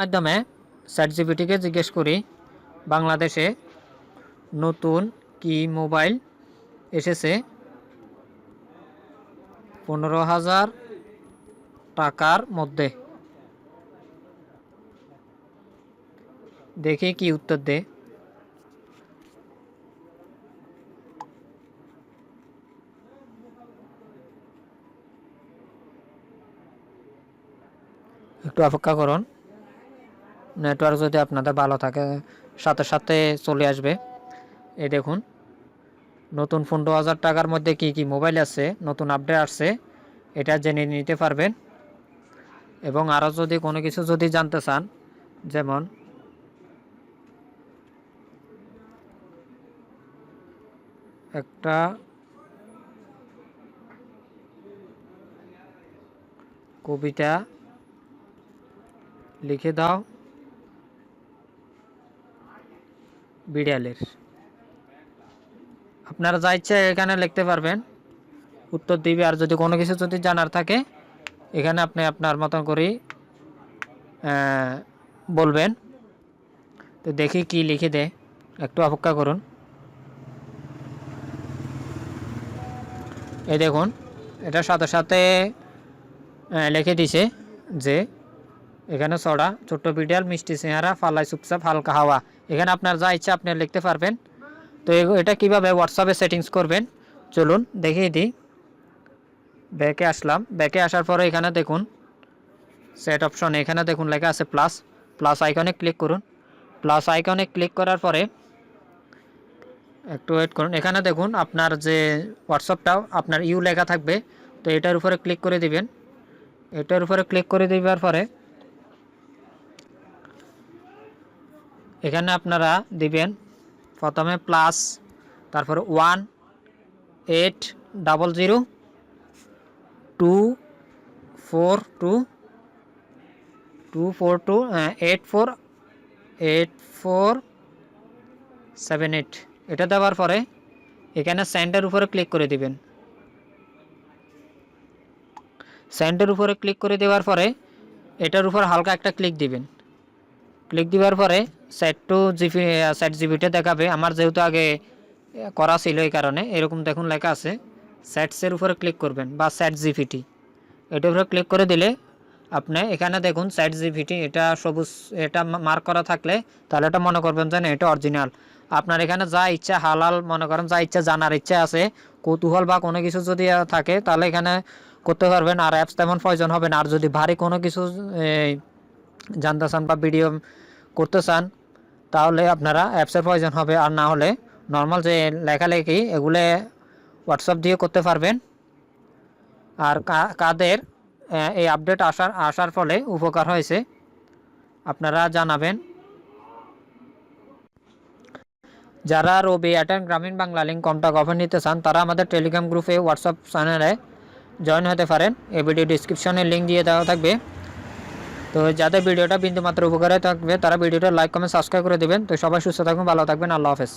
মাধ্যমে স্যাট জিপিটিকে জিজ্ঞেস করি, বাংলাদেশে নতুন কি মোবাইল এসেছে? পনেরো হাজার টাকার মধ্যে। দেখে কি উত্তর দে একটু অপেক্ষা করুন। নেটওয়ার্ক যদি আপনাদের ভালো থাকে, সাথে সাথে চলে আসবে। এই দেখুন, নতুন পনেরো হাজার টাকার মধ্যে কি কি মোবাইল আছে, নতুন আপডেট আসছে, এটা জেনে নিতে পারবেন। এবং আরও যদি কোনো কিছু যদি জানতে চান, যেমন একটা কবিতা লিখে দাও। বিড়ালের। আপনারা যা ইচ্ছা এখানে লিখতে পারবেন। উত্তর দিবে আর যদি কোনো কিছু যদি জানার থাকে এখানে আপনি আপনার মতন আহ, বলবেন। তো দেখি কি লিখে দেয়। একটু অপেক্ষা করুন। এই দেখুন এটা সাথে সাথে লিখে দিছে যে এখানে ছড়া ছোট্ট বিড়াল মিষ্টি চেহারা ফালাই চুপচাপ হালকা হাওয়া। এখানে আপনার যা ইচ্ছা আপনি লিখতে পারবেন। তো এটা কীভাবে হোয়াটসঅ্যাপে সেটিংস করবেন? চলুন দেখিয়ে দিই। ব্যাকে আসলাম। ব্যাকে আসার পরে এখানে দেখুন সেট অপশন এখানে দেখুন লেখা আছে প্লাস প্লাস আইকনে ক্লিক করুন। প্লাস আইকনে ক্লিক করার পরে একটু ওয়েট করুন। এখানে দেখুন আপনার যে হোয়াটসঅ্যাপটাও আপনার ইউ লেখা থাকবে। তো এটার উপরে ক্লিক করে দিবেন। এটার উপরে ক্লিক করে দেওয়ার পরে এখানে আপনারা দিবেন প্রথমে প্লাস তারপরে one eight double zero two four two two four two eight four eight four seven eight এটা দেওয়ার পরে এখানে স্যান্ডের উপরে ক্লিক করে দিবেন। স্যান্ডের উপরে ক্লিক করে দেওয়ার পরে এটার উপর হালকা একটা ক্লিক দিবেন। ক্লিক দেওয়ার পরে সেট টু জিবি সেট জিবিটা দেখাবে। আমার যেহেতু আগে করা ছিল এই কারণে, এরকম দেখুন লেখা আছে। সেটসের উপরে ক্লিক করবেন বা সেট জিপিটি এটার উপরে ক্লিক করে দিলে আপনি এখানে দেখুন সেট জিপিটি এটা সবুজ, এটা মার্ক করা থাকলে তাহলে এটা মনে করবেন যে এটা অরিজিনাল আপনার এখানে যা ইচ্ছা হালাল মনে করেন, যা ইচ্ছা জানার ইচ্ছা আছে, কৌতূহল বা কোনো কিছু যদি থাকে, তাহলে এখানে করতে পারবেন। আর অ্যাপস তেমন প্রয়োজন হবে না। আর যদি ভারী কোনো কিছু জানতে চান বা ভিডিও করতে চান তাহলে আপনারা অ্যাপসের প্রয়োজন হবে। আর না হলে নর্মাল যে লেখালেখি, এগুলো হোয়াটসঅ্যাপ দিয়ে করতে পারবেন। আর কাদের এই আপডেট আসার আসার ফলে উপকার হয়েছে, আপনারা জানাবেন। যারা রবি এয়ারটেল গ্রামীণ বাংলা লিঙ্ক কন্ট্যাক্ট অফার নিতে চান, তারা আমাদের টেলিগ্রাম গ্রুপে হোয়াটসঅ্যাপ চ্যানেলে জয়েন হতে পারেন। এই ভিডিও ডিসক্রিপশনে লিঙ্ক দিয়ে দেওয়া থাকবে। তো যাদের ভিডিওটা বিন্দুমাত্র উপকারে থাকবে, তারা ভিডিওটা লাইক কমেন্ট সাবস্ক্রাইব করে দেবেন। তো সবাই সুস্থ থাকবেন ভালো থাকবেন। আল্লাহ হাফেজ।